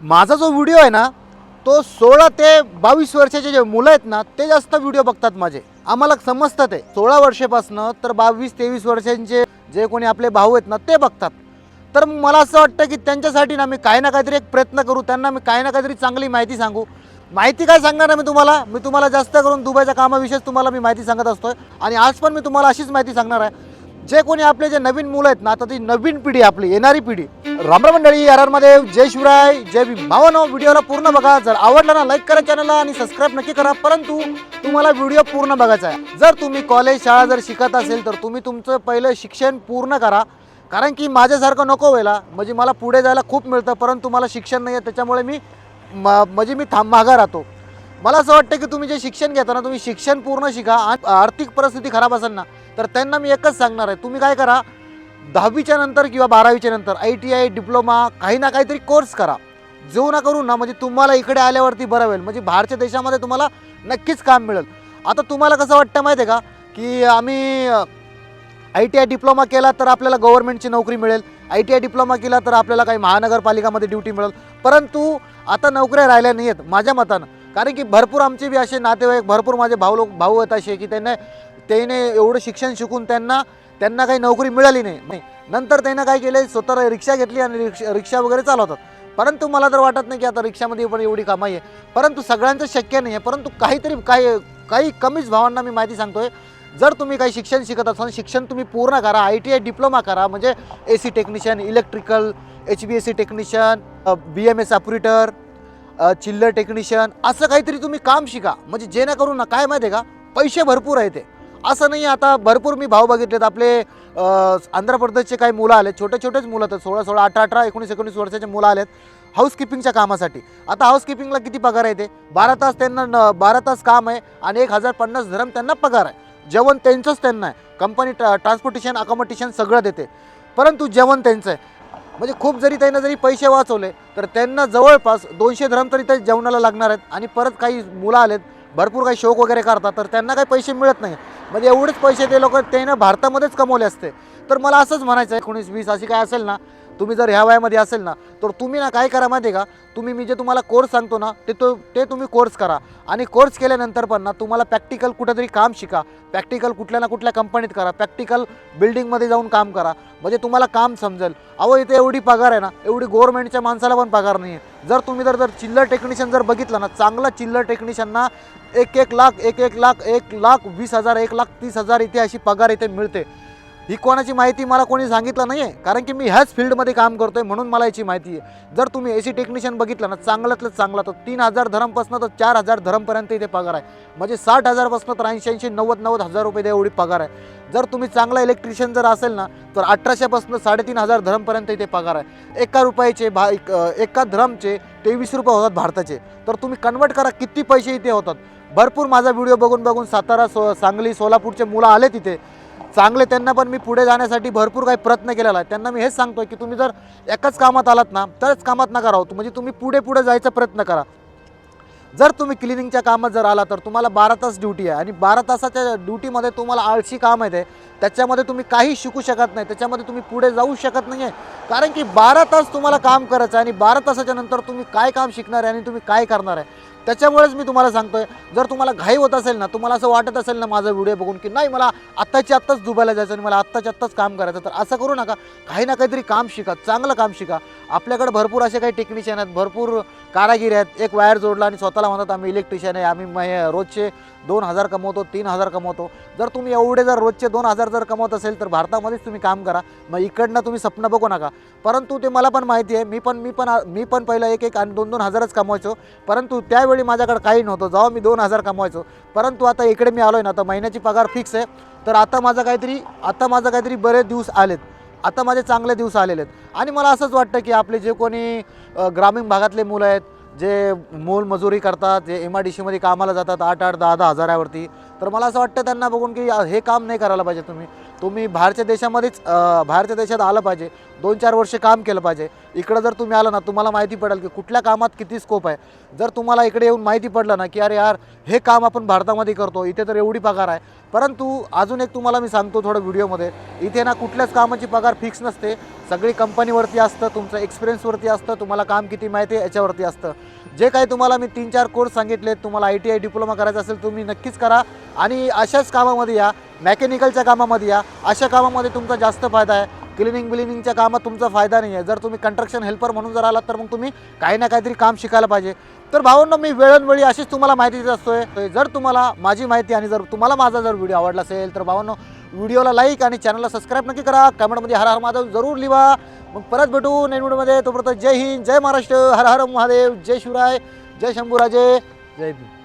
माझा जो व्हिडिओ आहे ना तो सोळा ते बावीस वर्षाचे जे मुलं आहेत ना ते जास्त व्हिडिओ बघतात माझे. आम्हाला समजतं ते. सोळा वर्षापासनं तर बावीस तेवीस वर्षांचे जे कोणी आपले भाऊ आहेत ना ते बघतात. तर मला असं वाटतं की त्यांच्यासाठी ना मी काही ना काहीतरी एक प्रयत्न करू त्यांना मी काही ना काहीतरी चांगली माहिती सांगू. माहिती काय सांगणार ना मी तुम्हाला? मी तुम्हाला जास्त करून दुबईच्या कामाविषयीच तुम्हाला मी माहिती सांगत असतोय. आणि आज पण मी तुम्हाला अशीच माहिती सांगणार आहे. जे कोणी आपले जे नवीन मुलं आहेत ना आता ती नवीन पिढी आपली येणारी पिढी. रामराम मंडळी आरमध्ये जय शिवराय जय भीम. भावानो व्हिडिओला पूर्ण बघा. जर आवडला ना लाईक करा चॅनलला आणि सबस्क्राईब नक्की करा. परंतु तुम्हाला व्हिडिओ पूर्ण बघायचा आहे. जर तुम्ही कॉलेज शाळा जर शिकत असेल तर तुम्ही तुमचं पहिलं शिक्षण पूर्ण करा. कारण की माझ्यासारखं नको व्हायला. म्हणजे मला पुढे जायला खूप मिळतं परंतु मला शिक्षण नाही आहे त्याच्यामुळे मी म- म्हणजे मी थांब मागा राहतो. मला असं वाटतं की तुम्ही जे शिक्षण घेता ना तुम्ही शिक्षण पूर्ण शिका आणि आर्थिक परिस्थिती खराब असेल ना तर त्यांना मी एकच सांगणार आहे. तुम्ही काय करा दहावीच्या नंतर किंवा बारावीच्या नंतर आय टी आय डिप्लोमा काही ना काहीतरी कोर्स करा. जो ना करू ना म्हणजे तुम्हाला इकडे आल्यावरती बरं होईल. म्हणजे बाहेरच्या देशामध्ये तुम्हाला नक्कीच काम मिळेल. आता तुम्हाला कसं वाटतं माहिती आहे का की आम्ही आय टी आय डिप्लोमा केला तर आपल्याला गव्हर्नमेंटची नोकरी मिळेल. आय टी आय डिप्लोमा केला तर आपल्याला काही महानगरपालिकामध्ये ड्युटी मिळेल. परंतु आता नोकऱ्या राहिल्या नाही आहेत माझ्या मतानं. कारण की भरपूर आमचे बी असे नातेवाईक भरपूर माझे भाऊ लोक भाऊ आहेत असे की त्यांना त्याने एवढं शिक्षण शिकून त्यांना त्यांना काही नोकरी मिळाली नाही. नाही. नंतर त्यांना काय केलं स्वतः रिक्षा घेतली आणि रिक्षा रिक्षा वगैरे चालवतात. परंतु मला तर वाटत नाही की आता रिक्षामध्ये पण एवढी कमाई आहे. परंतु सगळ्यांचं शक्य नाही आहे. परंतु काहीतरी काही काही कमीच भावांना मी माहिती सांगतोय. जर तुम्ही काही शिक्षण शिकत असाल शिक्षण तुम्ही पूर्ण करा. आय टी आय डिप्लोमा करा. म्हणजे A C technician electrical H B S C technician B M S operator chiller technician असं काहीतरी तुम्ही काम शिका. म्हणजे जेणेकरून ना काय माहिती आहे का? पैसे भरपूर आहे ते. असं नाही आता भरपूर मी भाव बघितलेत. आपले आंध्र प्रदेशचे काही मुलं आले छोटे छोटेच मुलं आहेत. सोळा सोळा अठरा अठरा एकोणीस एकोणीस वर्षाचे मुलं आलेत हाऊसकीपिंगच्या कामासाठी. आता हाऊसकीपिंगला किती पगार आहे ते? बारा तास त्यांना न- बारा तास काम आहे आणि एक हजार पन्नास धरम त्यांना पगार आहे. जेवण त्यांचंच त्यांना आहे. कंपनी ट्रान्सपोर्टेशन अकोमोडेशन सगळं देते. परंतु जेवण त्यांचं आहे. म्हणजे खूप जरी त्यांना जरी पैसे वाचवले तर त्यांना जवळपास दोनशे धरम तरी त्या जेवणाला लागणार आहेत आणि परत काही मुलं आलेत भरपूर काही शौक वगैरे करतात तर त्यांना काही पैसे मिळत नाही. म्हणजे एवढेच पैसे ते लोक त्यानं भारतामध्येच कमवले असते. तर मला असंच म्हणायचं आहे एकोणीस वीस अशी काय असेल ना तुम्ही जर ह्या वयामध्ये असेल ना तर तुम्ही ना काय करा माहिती आहे का? तुम्ही मी जे तुम्हाला कोर्स सांगतो ना ते तो ते तुम्ही कोर्स करा. आणि कोर्स केल्यानंतर पण ना तुम्हाला प्रॅक्टिकल कुठंतरी काम शिका. प्रॅक्टिकल कुठल्या ना कुठल्या कंपनीत करा. प्रॅक्टिकल बिल्डिंगमध्ये जाऊन काम करा. म्हणजे तुम्हाला काम समजेल. अहो इथे एवढी पगार आहे ना एवढी गव्हर्नमेंटच्या माणसाला पण पगार नाही आहे जर तुम्ही जर जर चिल्लर टेक्निशियन जर बघितलं ना चांगला चिल्लर टेक्निशियनना एक एक लाख एक एक लाख एक लाख वीस हजार एक लाख तीस हजार इथे अशी पगार इथे मिळते. ही कोणाची माहिती मला कोणी सांगितलं नाही आहे कारण की मी ह्याच फील्डमध्ये काम करतो आहे म्हणून मला याची माहिती आहे. जर तुम्ही ए सी टेक्निशियन बघितलं ना चांगल्यातलं चांगला तर तीन हजार धरमपासून तर चार हजार धरमपर्यंत इथे पगार आहे. म्हणजे साठ हजारपासून तर ऐंशी ऐंशी नव्वद नव्वद हजार रुपये एवढी पगार आहे. जर तुम्ही चांगला इलेक्ट्रिशियन जर असेल ना तर अठराशेपासून साडेतीन हजार धरमपर्यंत इथे पगार आहे. एका रुपयाचे भा एक- एका धरमचे तेवीस रुपये होतात भारताचे. तर तुम्ही कन्वर्ट करा किती पैसे इथे होतात. भरपूर माझा व्हिडिओ बघून बघून सातारा सो सांगली सोलापूरचे मुलं आले तिथे चांगले त्यांना पण मी पुढे जाण्यासाठी भरपूर काही प्रयत्न केलेला आहे. त्यांना मी हेच सांगतोय की तुम्ही जर एकाच कामात आलात ना तरच कामात नका राहू. म्हणजे तुम्ही पुढे पुढे जायचा प्रयत्न करा. जर तुम्ही क्लिनिंगच्या कामात जर आला तर तुम्हाला बारा तास ड्युटी आहे. आणि बारा तासाच्या ड्युटीमध्ये तुम्हाला आळशी काम येते. त्याच्यामध्ये तुम्ही काही शिकू शकत नाही. त्याच्यामध्ये तुम्ही पुढे जाऊ शकत नाही आहे कारण की बारा तास तुम्हाला काम करायचं आहे आणि बारा तासाच्या नंतर तुम्ही काय काम शिकणार आहे आणि तुम्ही काय करणार आहे? त्याच्यामुळेच मी तुम्हाला सांगतोय जर तुम्हाला घाई होत असेल ना तुम्हाला असं वाटत असेल ना माझा व्हिडिओ बघून की नाही मला आत्ताच्या आत्ताच दुबायला जायचं आणि मला आत्ताच्या आत्ताच काम करायचं तर असं करू नका. काही ना काहीतरी काम शिका चांगलं काम शिका. आपल्याकडे भरपूर असे काही टेक्निशियन आहेत भरपूर कारागिरी आहेत. एक वायर जोडला आणि स्वतःला म्हणतात आम्ही इलेक्ट्रिशियन आहे आम्ही रोजचे दोन हजार कमवतो तीन हजार कमवतो. जर तुम्ही एवढे जर रोजचे दोन हजार जर कमवत असेल तर भारतामध्येच तुम्ही काम करा. मग इकडनं तुम्ही स्वप्न बघू नका. परंतु ते मला पण माहिती आहे मी पण मी पण मी पण पहिलं एक एक आणि दोन दोन हजारच कमवायचो. परंतु त्या त्यावेळी माझ्याकडे काही नव्हतं. जेव्हा मी दोन हजार कमवायचो. परंतु आता इकडे मी आलो आहे ना आता महिन्याची पगार फिक्स आहे. तर आता माझं काहीतरी आता माझं काहीतरी बरेच दिवस आलेत. आता माझे चांगले दिवस आलेले आहेत. आणि मला असंच वाटतं की आपले जे कोणी ग्रामीण भागातले मुलं आहेत जे मोलमजुरी करतात जे एम आय डी सीमध्ये कामाला जातात आठ आठ दहा दहा हजारावरती तर मला असं वाटतं त्यांना बघून की हे काम नाही करायला पाहिजे तुम्ही. तुम्ही बाहेरच्या देशामध्येच बाहेरच्या देशात आलं पाहिजे. दोन चार वर्ष काम केलं पाहिजे. इकडं जर तुम्ही आलं ना तुम्हाला माहिती पडेल की कुठल्या कामात किती स्कोप आहे. जर तुम्हाला इकडे येऊन माहिती पडलं ना की अरे यार हे काम आपण भारतामध्ये करतो इथे तर एवढी पगार आहे. परंतु अजून एक तुम्हाला मी सांगतो थोडं व्हिडिओमध्ये. इथे ना कुठल्याच कामाची पगार फिक्स नसते. सगळी कंपनीवरती असतं तुमचं एक्सपिरियन्सवरती असतं तुम्हाला काम किती माहिती आहे याच्यावरती असतं. जे काही तुम्हाला मी तीन चार कोर्स सांगितले तुम्हाला आय टी आय डिप्लोमा करायचा असेल तुम्ही नक्कीच करा. आणि अशाच कामामध्ये या. मॅकॅनिकलच्या कामामध्ये या. अशा कामामध्ये तुमचा जास्त फायदा आहे. क्लिनिंग बिलिनिंगच्या कामात तुमचा फायदा नाही आहे. जर तुम्ही कंस्ट्रक्शन हेल्पर म्हणून जर आलात तर मग तुम्ही काही ना काहीतरी काम शिकायला पाहिजे. तर भावांनो मी वेळोवेळी अशीच तुम्हाला माहिती देत असतोय. जर तुम्हाला माझी माहिती आणि जर तुम्हाला माझा जर व्हिडिओ आवडला असेल तर भावांनो व्हिडिओला लाईक आणि चॅनलला सबस्क्राईब नक्की करा. कमेंटमध्ये हर हर महादेव जरूर लिहा. मग परत भेटू नवीन व्हिडिओमध्ये तोपर्यंत जय हिंद जय महाराष्ट्र. हर हर महादेव. जय शिवराय. जय शंभूराजे. जय भीम.